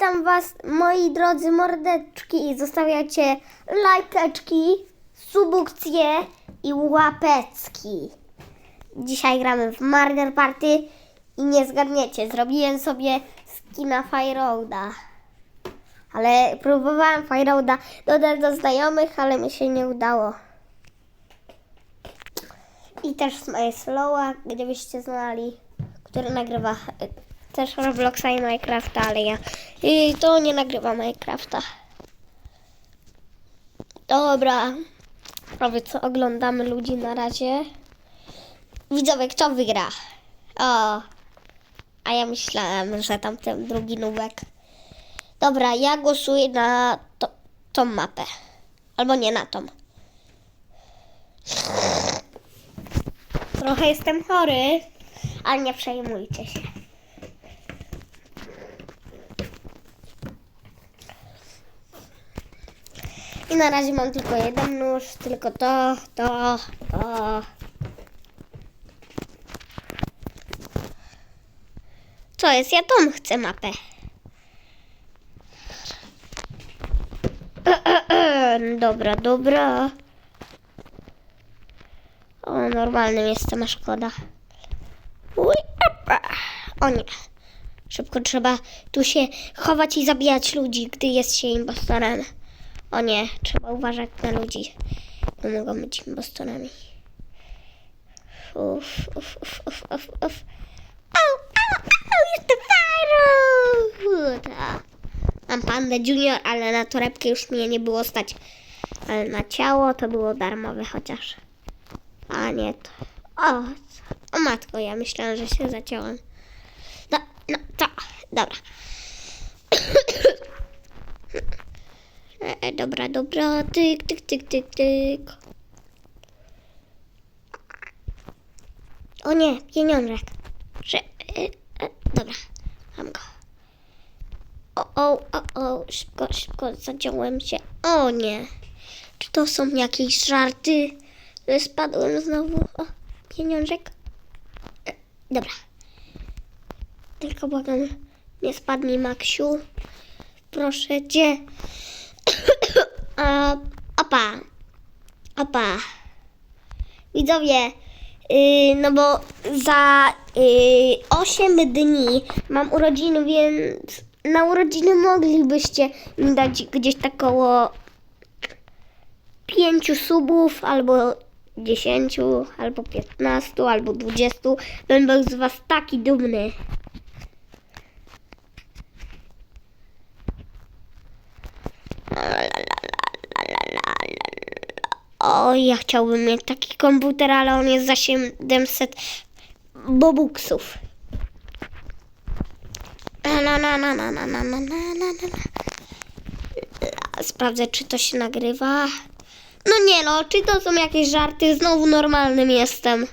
Witam Was, moi drodzy mordeczki. Zostawiacie lajkeczki, subukcje i łapecki. Dzisiaj gramy w Murder Party i nie zgadniecie, zrobiłem sobie skina Fireroada. Ale próbowałem Fireroada dodać do znajomych, ale mi się nie udało. I też Smile Slowa, gdybyście znali, który nagrywa też Robloxa i Minecrafta, ale ja i to nie nagrywa Minecrafta. Dobra, prawie co oglądamy ludzi na razie. Widzowie, kto wygra? O, a ja myślałem, że tamten drugi nubek. Dobra, ja głosuję na to, tą mapę. Albo nie na tą. Trochę jestem chory, ale nie przejmujcie się. I na razie mam tylko jeden nóż, tylko to, to, to. Co jest? Ja tą chcę mapę. Dobra, dobra. O, normalnym jestem, a szkoda. O nie. Szybko trzeba tu się chować i zabijać ludzi, gdy jest się impostorem. O nie, trzeba uważać na ludzi, bo mogą być impostorami. Uf, uf, uf, uf, uf, uf. Au, au, au, jestem fajną! Mam pandę junior, ale na torebkę już mnie nie było stać. Ale na ciało to było darmowe chociaż. A nie to. O, o matko, ja myślałam, że się zaciąłem. No, no, to, dobra. E, dobra, dobra, tyk, tyk, tyk, tyk, tyk. O nie, pieniążek. Że, e, e, dobra, mam go. O, o, o, o, szybko, szybko, zaciąłem się. O nie, czy to są jakieś żarty? Że spadłem znowu. O, pieniążek. E, dobra. Tylko błagam, nie spadnij, Maksiu. Proszę cię. A, opa. Opa. Widzowie, yy, no bo za yy, 8 dni mam urodziny, więc na urodziny moglibyście mi dać gdzieś tak około 5 subów, albo 10, albo 15, albo 20. Będę z was taki dumny. O, ja chciałbym mieć taki komputer, ale on jest za 700 bobuksów. Na, na, na, na, na, na, na, na, na. Sprawdzę, czy to się nagrywa. No nie no, czy to są jakieś żarty? Znowu normalnym jestem.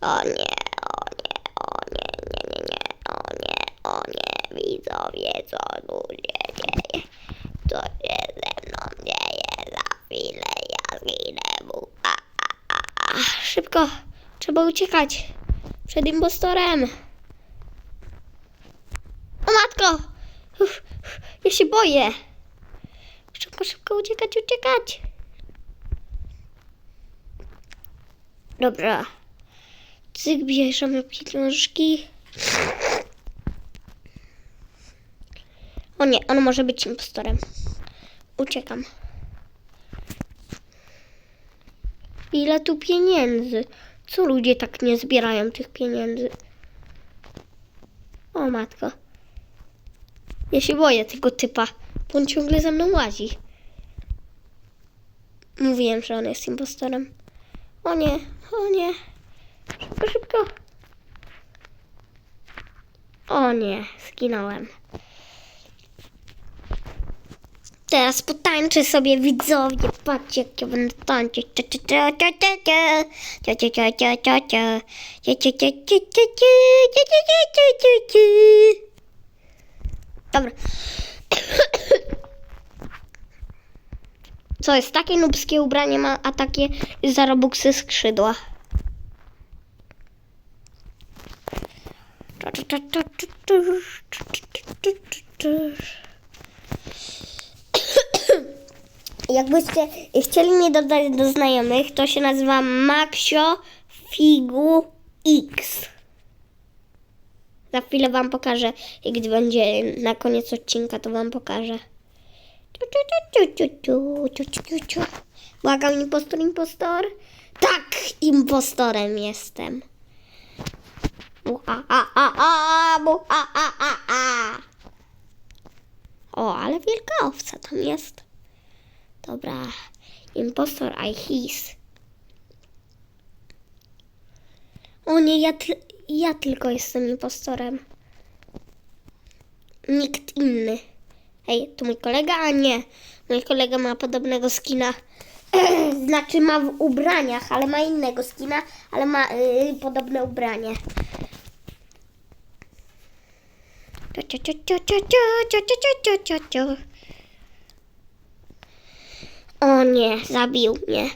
O nie, o nie, o nie, nie, nie, nie, o nie, o nie, widzowie, co się dzieje? Co się ze mną dzieje? Za chwilę zginę. mu. A, a, a. Szybko, trzeba uciekać przed impostorem. O matko! Uff, uff, Ja się boję. Szybko, szybko uciekać, uciekać. Dobra. Cyk, bierzemy pieniążki. O nie, on może być impostorem. Uciekam. Ile tu pieniędzy? Co ludzie tak nie zbierają tych pieniędzy? O matko. Ja się boję tego typa, bo on ciągle za mną łazi. Mówiłem, że on jest impostorem. O nie, o nie. Szybko, szybko. O nie, zginąłem. Teraz potańczę sobie widzowie. Patrzcie, jak ja będę tańczyć. Dobra. Co jest? Takie nubskie ubranie ma, a takie zarobuksy skrzydła. Jakbyście chcieli mnie dodać do znajomych, to się nazywa Maxio Figu X. Za chwilę Wam pokażę i gdy będzie na koniec odcinka, to Wam pokażę. Błagam, impostor, impostor. Tak, impostorem jestem. A, a, a, a, a, a, a. O, ale wielka owca tam jest. Dobra. Impostor I his. O nie, ja, ja tylko jestem impostorem. Nikt inny. Hej, to mój kolega? A nie. Mój kolega ma podobnego skina. znaczy ma w ubraniach, ale ma innego skina, ale ma yy, podobne ubranie. Cio, cio, cio, cio, cio, cio, cio, cio, cio, cio. O nie, zabił mnie.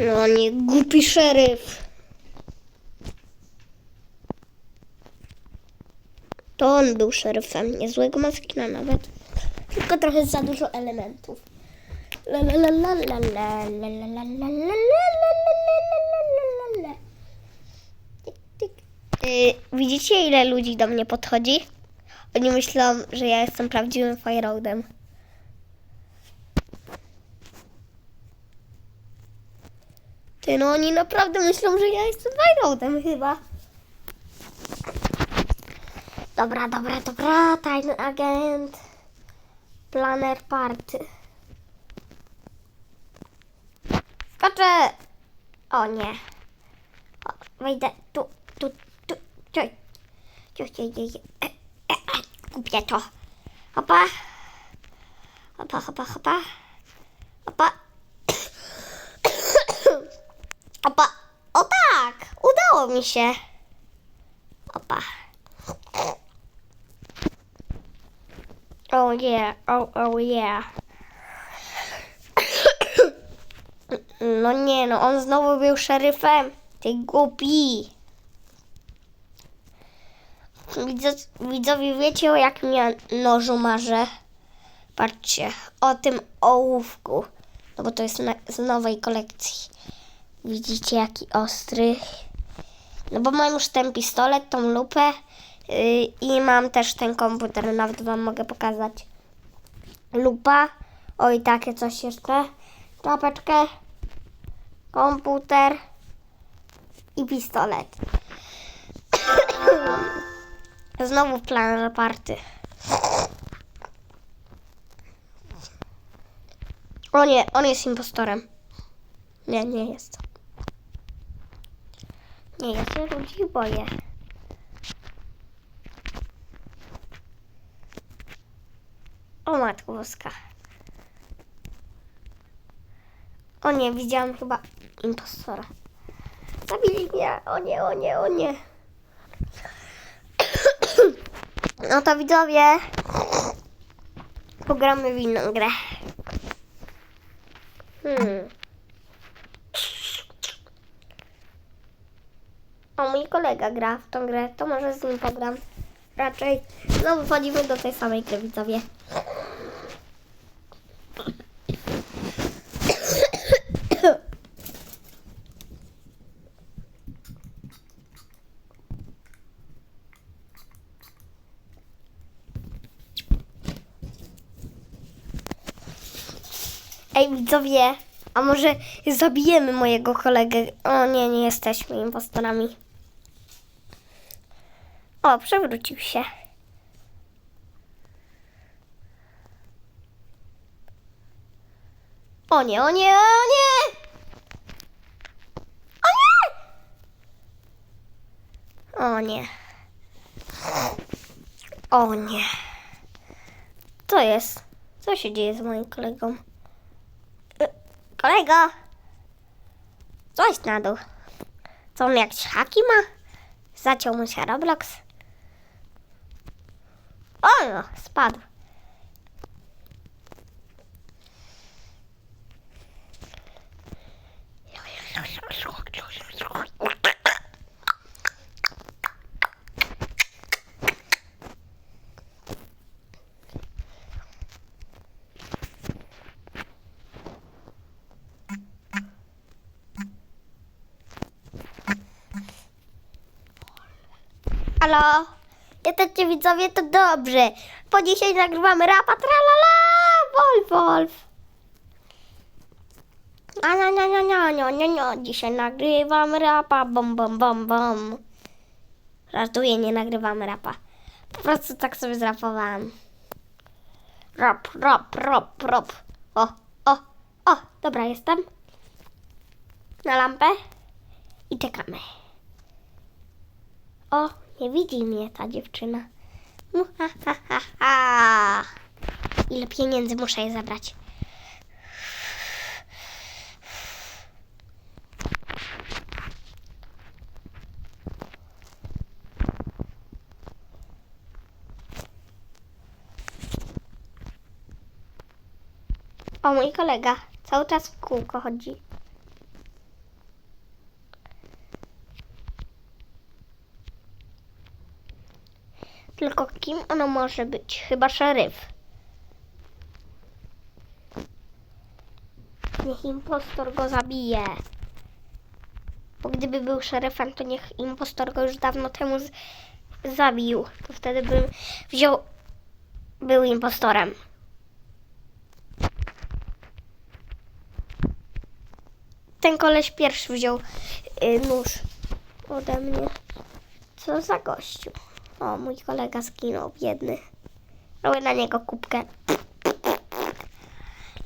No nie, głupi szeryf. To on był szeryfem, niezłego maskina nawet. Tylko trochę za dużo elementów. Widzicie ile ludzi do mnie podchodzi? Oni myślą, że ja jestem prawdziwym fireoudem. No oni naprawdę myślą, że ja jestem Fireroadem chyba. Dobra, dobra, dobra, tajny agent. Planer party. Skoczę! O nie. O, wejdę tu, tu, tu, tu. Tu się dzieje. E, e, e, Kupię to. Hopa. Hopa, hopa, hopa. Hopa. Hopa. O tak! Udało mi się. Opa. Oh yeah, oh, oh yeah. No nie, no on znowu był szeryfem. Ty głupi. Widzo- Widzowie, wiecie o jakim ja nożu marzę? Patrzcie, o tym ołówku. No bo to jest z nowej kolekcji. Widzicie jaki ostry. No bo mam już ten pistolet, tą lupę yy, i mam też ten komputer, nawet wam mogę pokazać. Lupa, oj takie coś jeszcze, czapeczkę, komputer i pistolet. Znowu plan party. O nie, on jest impostorem. Nie, nie jest. Nie, ja się ludzi boję. O matko boska. O nie, widziałam chyba impostora. Zabili mnie. O nie, o nie, o nie. No to widzowie. Pogramy w inną grę. Hmm. O, mój kolega gra w tą grę, to może z nim pogram. Raczej znowu wchodzimy do tej samej gry, widzowie. Ej, widzowie, a może zabijemy mojego kolegę? O nie, nie jesteśmy impostorami. O, przewrócił się. O nie, o nie, o nie! O nie! O nie. O nie. Co jest? Co się dzieje z moim kolegą? Y, Kolego! Coś na dół. Co on jakieś haki ma? Zaciął mu się Roblox. O, spadł. Hello. Jesteście widzowie, to dobrze. Po dzisiaj nagrywamy rapa, tralala, Wolf, Wolf. A no, no, no, no, no. Dzisiaj nagrywam rapa, bom, bom, bom, bom. Żartuję, nie nagrywamy rapa. Po prostu tak sobie zrapowałam. Rap, rap, rap, rap. O, o, o, dobra, jestem. Na lampę i czekamy. O, nie widzi mnie ta dziewczyna. Ha. Ile pieniędzy muszę jej zabrać? O, mój kolega cały czas w kółko chodzi. Tylko kim ono może być? Chyba szeryf. Niech impostor go zabije. Bo gdyby był szeryfem, to niech impostor go już dawno temu zabił. To wtedy bym wziął. Był impostorem. Ten koleś pierwszy wziął y, nóż ode mnie. Co za gościu. O, mój kolega zginął, biedny. Robię na niego kubkę.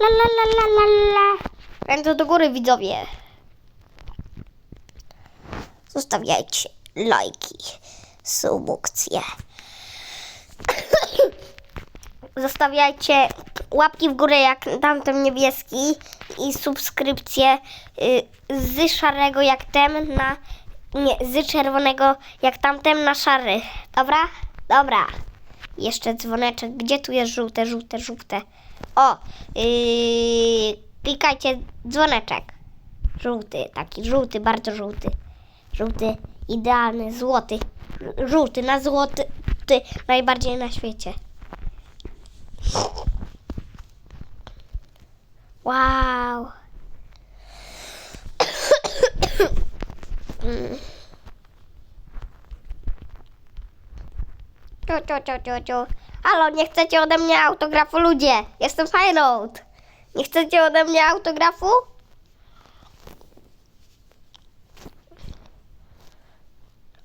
La la la la la la. Ręce do góry, widzowie. Zostawiajcie lajki, subukcje. Zostawiajcie łapki w górę jak tamten niebieski i subskrypcję y, z szarego jak ten na nie, z czerwonego jak tamten na szary. Dobra? Dobra. Jeszcze dzwoneczek. Gdzie tu jest żółte, żółte, żółte? O! Yy, klikajcie dzwoneczek. Żółty, taki żółty, bardzo żółty. Żółty, idealny, złoty. Żółty, na złoty, ty, najbardziej na świecie. Wow. Mm. Ciu, ciu, ciu, ciu, ciu. Halo, nie chcecie ode mnie autografu, ludzie? Jestem Highroad. Nie chcecie ode mnie autografu?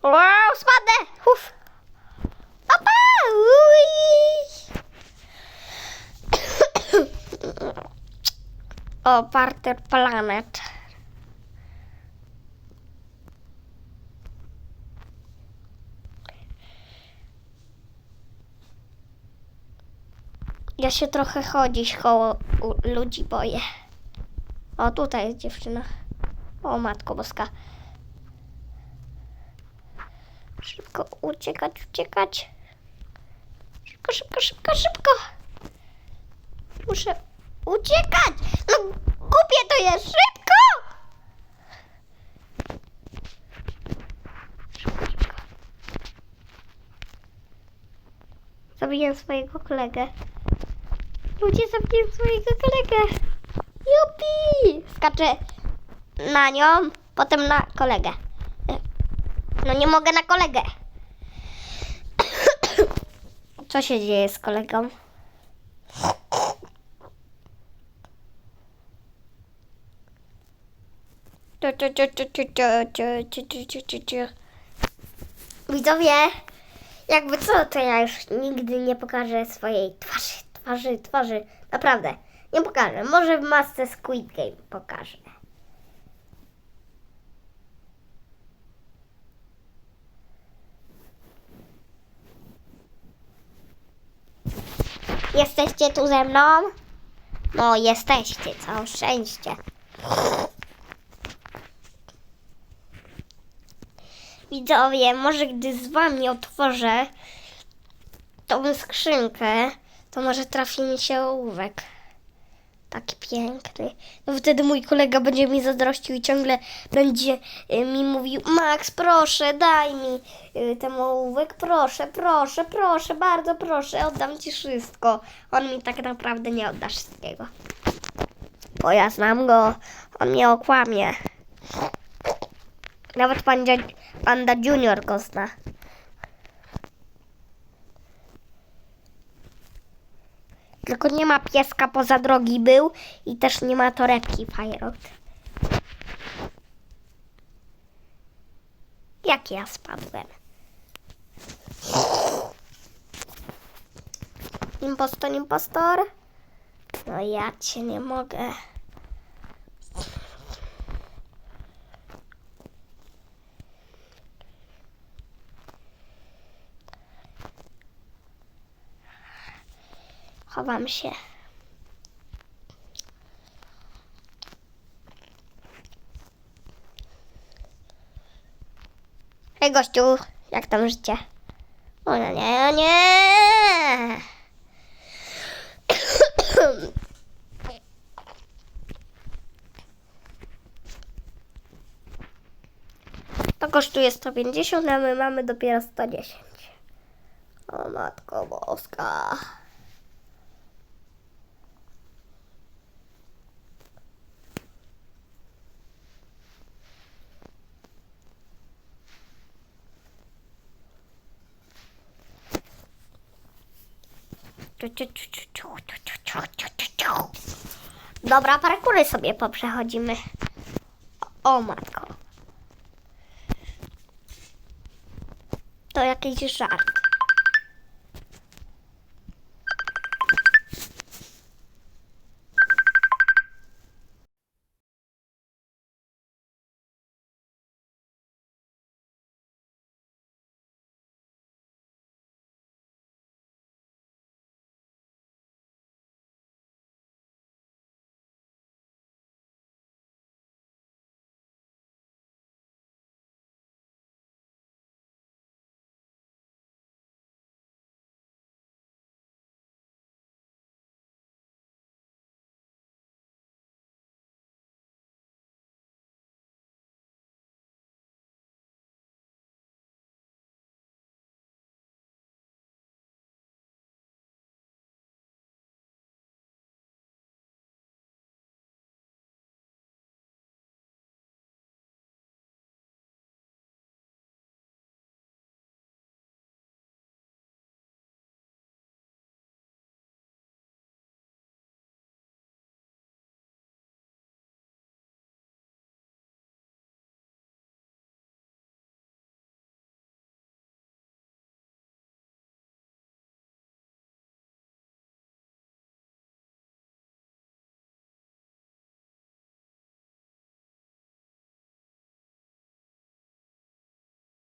Wow, spadnę! Uf. Opa! O, Planet. Ja się trochę chodzić koło ludzi boję. O, tutaj jest dziewczyna. O, matko boska. Szybko uciekać, uciekać. Szybko, szybko, szybko, szybko. Muszę uciekać. No, głupie to jest. Szybko! Szybko, szybko. Zabiję swojego kolegę. Ludzie zabili swojego kolegę. Jupi! Skaczę na nią, potem na kolegę. No nie mogę na kolegę. Co się dzieje z kolegą? Widzowie, jakby co, to ja już nigdy nie pokażę swojej twarzy twarzy, twarzy. Naprawdę, nie pokażę. Może w masce Squid Game pokażę. Jesteście tu ze mną? No, jesteście, całe szczęście. Widzowie, może gdy z wami otworzę tą skrzynkę, to może trafi mi się ołówek. Taki piękny. No wtedy mój kolega będzie mi zazdrościł i ciągle będzie y, mi mówił Max, proszę, daj mi y, ten ołówek, proszę, proszę, proszę, bardzo proszę, oddam ci wszystko. On mi tak naprawdę nie odda wszystkiego. Bo ja znam go, on mnie okłamie. Nawet panda, panda Junior go zna. Tylko nie ma pieska poza drogi był i też nie ma torebki Firot. Jak ja spadłem? Impostor, impostor? No ja cię nie mogę. Chowam się. Hej gościu, jak tam życie? O nie, nie, nie. To kosztuje 150, a my mamy dopiero 110. O matko boska. Dobra, parkury sobie poprzechodzimy. O, matko. To jakiś żart.